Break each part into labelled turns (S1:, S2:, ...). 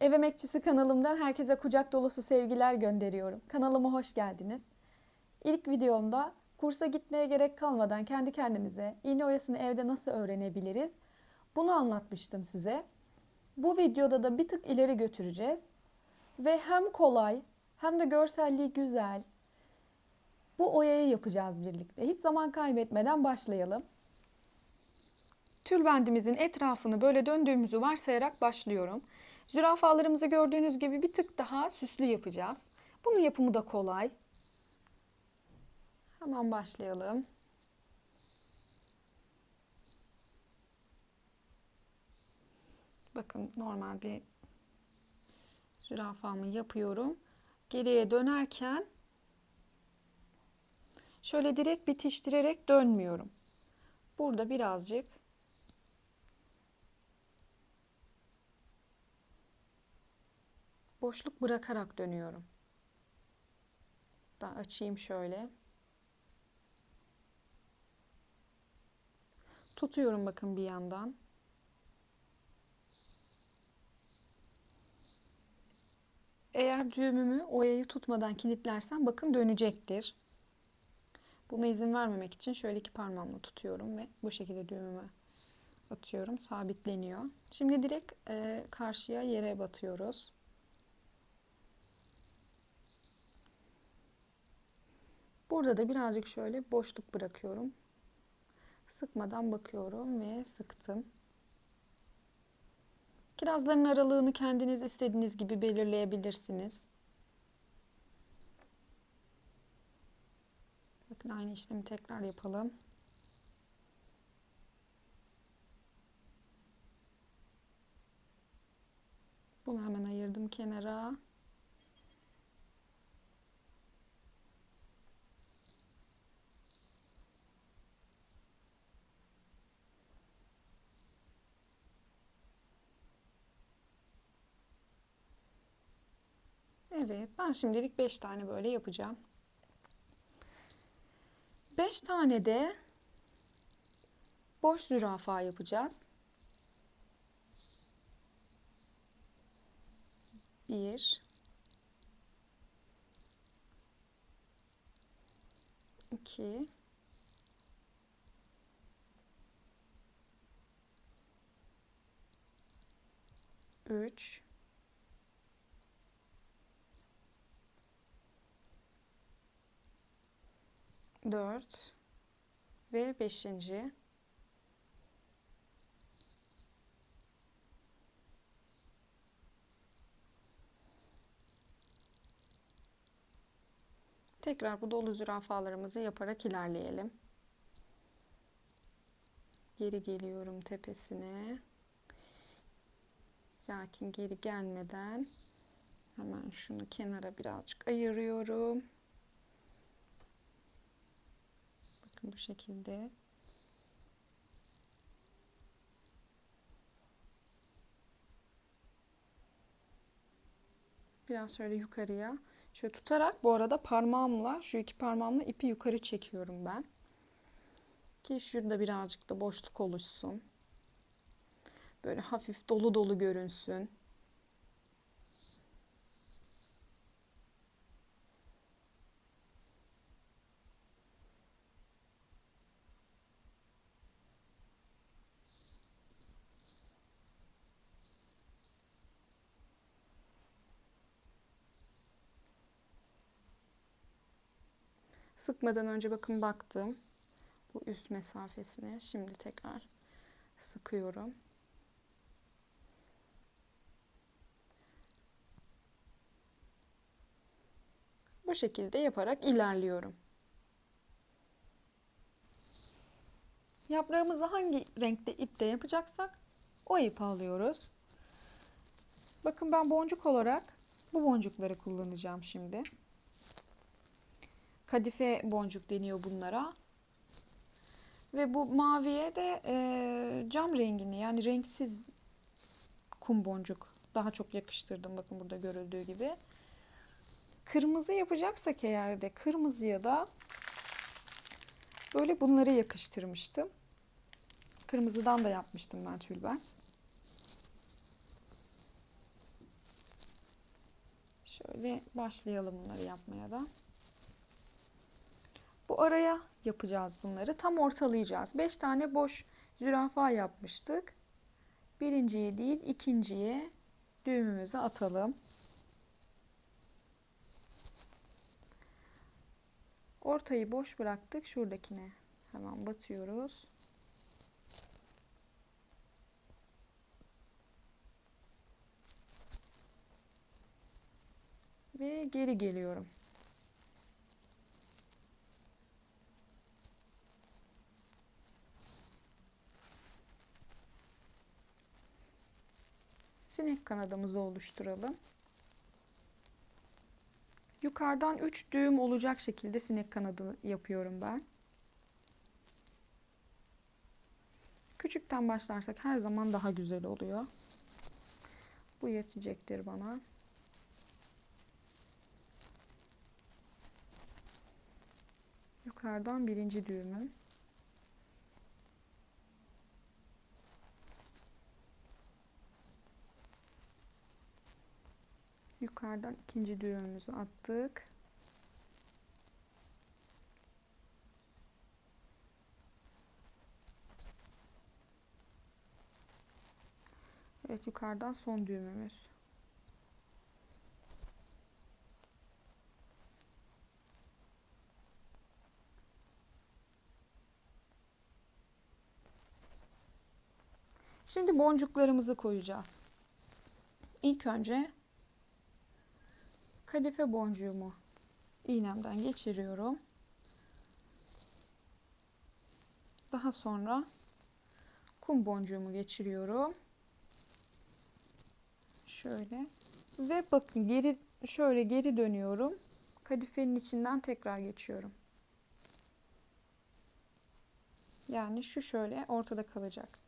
S1: Ev Emekçisi kanalımdan herkese kucak dolusu sevgiler gönderiyorum. Kanalıma hoş geldiniz. İlk videomda kursa gitmeye gerek kalmadan kendi kendimize iğne oyasını evde nasıl öğrenebiliriz? Bunu anlatmıştım size. Bu videoda da bir tık ileri götüreceğiz. Ve hem kolay hem de görselliği güzel. Bu oyayı yapacağız birlikte. Hiç zaman kaybetmeden başlayalım. Tülbendimizin etrafını böyle döndüğümüzü varsayarak başlıyorum. Zürafalarımızı gördüğünüz gibi bir tık daha süslü yapacağız. Bunun yapımı da kolay. Hemen başlayalım. Bakın normal bir zürafamı yapıyorum. Geriye dönerken şöyle direkt bitiştirerek dönmüyorum. Burada birazcık boşluk bırakarak dönüyorum. Da açayım şöyle. Tutuyorum bakın bir yandan. Eğer düğümümü oyayı tutmadan kilitlersem bakın dönecektir. Buna izin vermemek için şöyle iki parmağımla tutuyorum ve bu şekilde düğümümü atıyorum. Sabitleniyor. Şimdi direkt e, karşıya yere batıyoruz. Burada da birazcık şöyle boşluk bırakıyorum. Sıkmadan bakıyorum ve sıktım. Kirazların aralığını kendiniz istediğiniz gibi belirleyebilirsiniz. Bakın aynı işlemi tekrar yapalım. Bunu hemen ayırdım kenara. Evet, ben şimdilik 5 tane böyle yapacağım. 5 tane de boş zürafa yapacağız. 1 2 3 4 ve 5. Tekrar bu dolu zürafalarımızı yaparak ilerleyelim. Geri geliyorum tepesine. Lakin geri gelmeden hemen şunu kenara birazcık ayırıyorum. Bakın bu şekilde. Biraz şöyle yukarıya. Şöyle tutarak bu arada parmağımla şu iki parmağımla ipi yukarı çekiyorum ben. Ki şurada birazcık da boşluk oluşsun. Böyle hafif dolu dolu görünsün. Sıkmadan önce bakın baktım. Bu üst mesafesine. Şimdi tekrar sıkıyorum. Bu şekilde yaparak ilerliyorum. Yaprağımızı hangi renkte ipte yapacaksak o ipi alıyoruz. Bakın ben boncuk olarak bu boncukları kullanacağım şimdi. Kadife boncuk deniyor bunlara. Ve bu maviye de e, cam rengini yani renksiz kum boncuk daha çok yakıştırdım. Bakın burada görüldüğü gibi. Kırmızı yapacaksak eğer de kırmızıya da böyle bunları yakıştırmıştım. Kırmızıdan da yapmıştım ben tülbent. Şöyle başlayalım bunları yapmaya da. Bu araya yapacağız bunları. Tam ortalayacağız. 5 tane boş zürafa yapmıştık. Birinciyi değil ikinciye düğümümüzü atalım. Ortayı boş bıraktık. Şuradakine hemen batıyoruz. Ve geri geliyorum. Sinek kanadımızı oluşturalım. Yukarıdan 3 düğüm olacak şekilde sinek kanadı yapıyorum ben. Küçükten başlarsak her zaman daha güzel oluyor. Bu yetecektir bana. Yukarıdan birinci düğümü. Yukarıdan ikinci düğümümüzü attık. Evet yukarıdan son düğümümüz. Şimdi boncuklarımızı koyacağız. İlk önce kadife boncuğumu iğnemden geçiriyorum. Daha sonra kum boncuğumu geçiriyorum. Şöyle ve bakın geri şöyle geri dönüyorum. Kadifenin içinden tekrar geçiyorum. Yani şu şöyle ortada kalacak.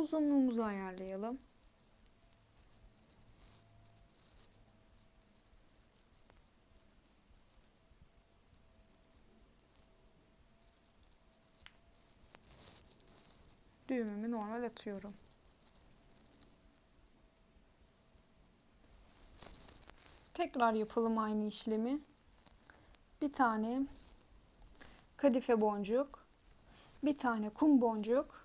S1: Uzunluğumuzu ayarlayalım. Düğümümü normal atıyorum. Tekrar yapalım aynı işlemi. Bir tane kadife boncuk, bir tane kum boncuk,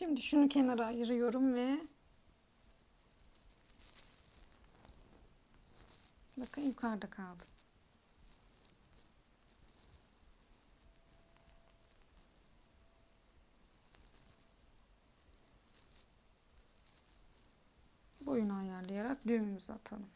S1: Şimdi şunu kenara ayırıyorum ve bakın yukarıda kaldı. Boyunu ayarlayarak düğümümüzü atalım.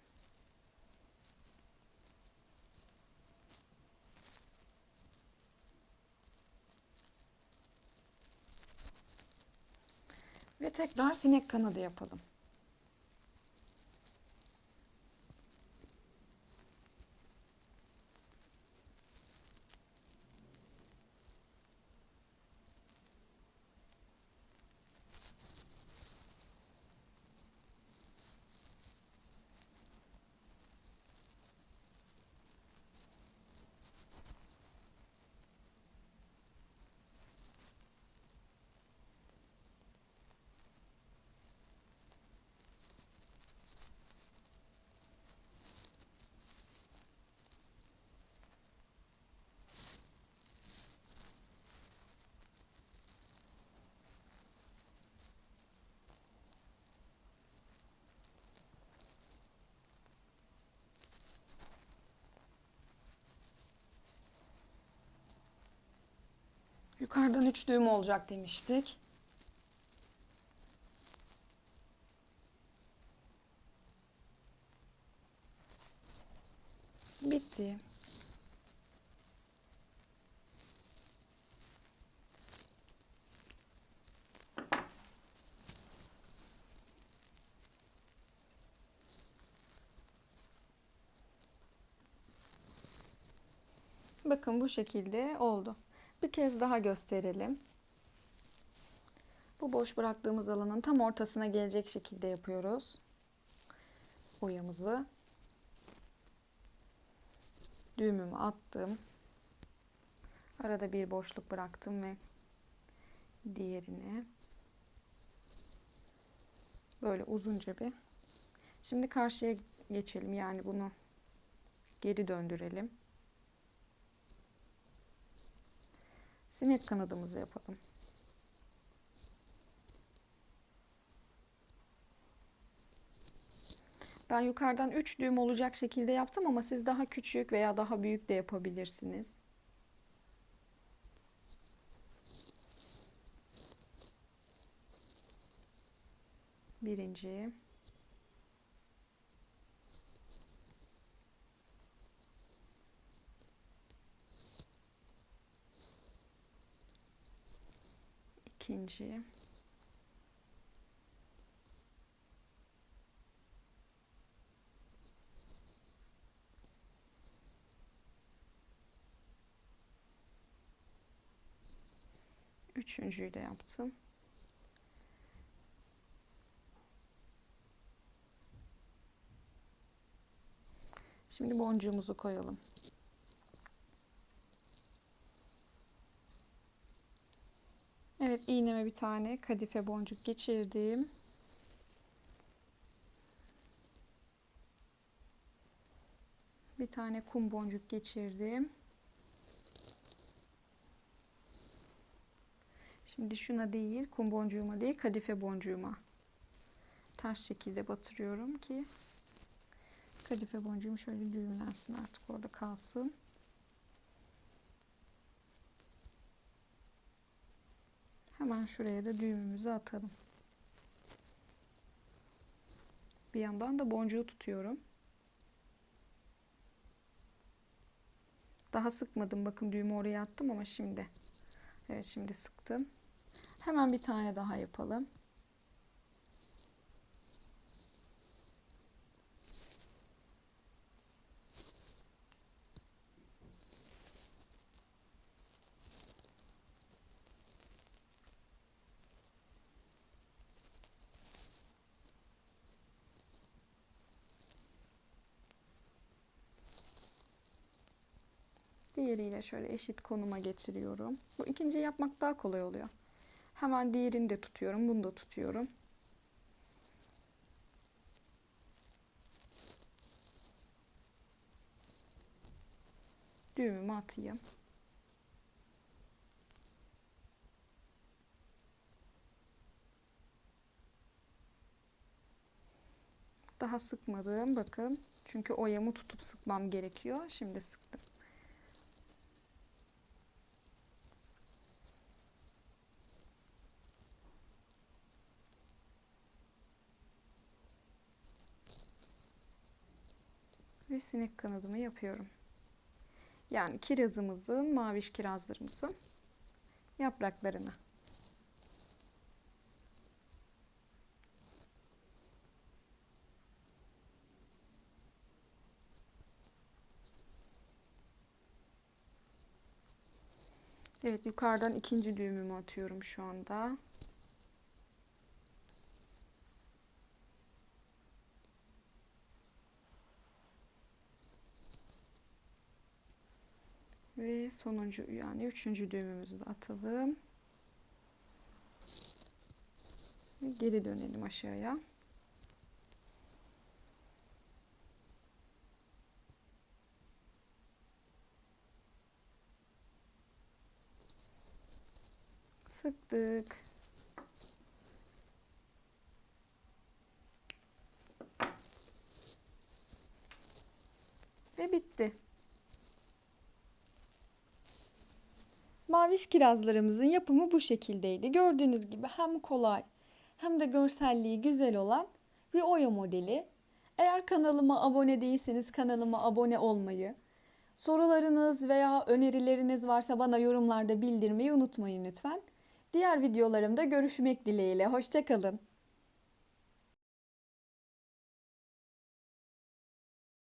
S1: Ve tekrar sinek kanadı yapalım. Yukarıdan 3 düğüm olacak demiştik. Bitti. Bakın bu şekilde oldu. Bir kez daha gösterelim. Bu boş bıraktığımız alanın tam ortasına gelecek şekilde yapıyoruz. Oyamızı. Düğümümü attım. Arada bir boşluk bıraktım ve diğerini böyle uzunca bir. Şimdi karşıya geçelim. Yani bunu geri döndürelim. Sinek kanadımızı yapalım. Ben yukarıdan 3 düğüm olacak şekilde yaptım ama siz daha küçük veya daha büyük de yapabilirsiniz. Birinci. İkinci. Üçüncüyü de yaptım. Şimdi boncuğumuzu koyalım. İğneme bir tane kadife boncuk geçirdim. Bir tane kum boncuk geçirdim. Şimdi şuna değil, kum boncuğuma değil, kadife boncuğuma ters şekilde batırıyorum ki kadife boncuğum şöyle düğümlensin artık orada kalsın. Hemen şuraya da düğümümüzü atalım. Bir yandan da boncuğu tutuyorum. Daha sıkmadım. Bakın düğümü oraya attım ama şimdi. Evet şimdi sıktım. Hemen bir tane daha yapalım. Diğeriyle şöyle eşit konuma getiriyorum. Bu ikinci yapmak daha kolay oluyor. Hemen diğerini de tutuyorum. Bunu da tutuyorum. Düğümümü atayım. Daha sıkmadım bakın. Çünkü oyamı tutup sıkmam gerekiyor. Şimdi sıktım. Ve sinek kanadımı yapıyorum. Yani kirazımızın, maviş kirazlarımızın yapraklarını. Evet yukarıdan ikinci düğümümü atıyorum şu anda. Ve sonuncu yani üçüncü düğümümüzü de atalım. Ve geri dönelim aşağıya. Sıktık. Ve bitti. Maviş kirazlarımızın yapımı bu şekildeydi. Gördüğünüz gibi hem kolay hem de görselliği güzel olan bir oya modeli. Eğer kanalıma abone değilseniz kanalıma abone olmayı, sorularınız veya önerileriniz varsa bana yorumlarda bildirmeyi unutmayın lütfen. Diğer videolarımda görüşmek dileğiyle. Hoşçakalın.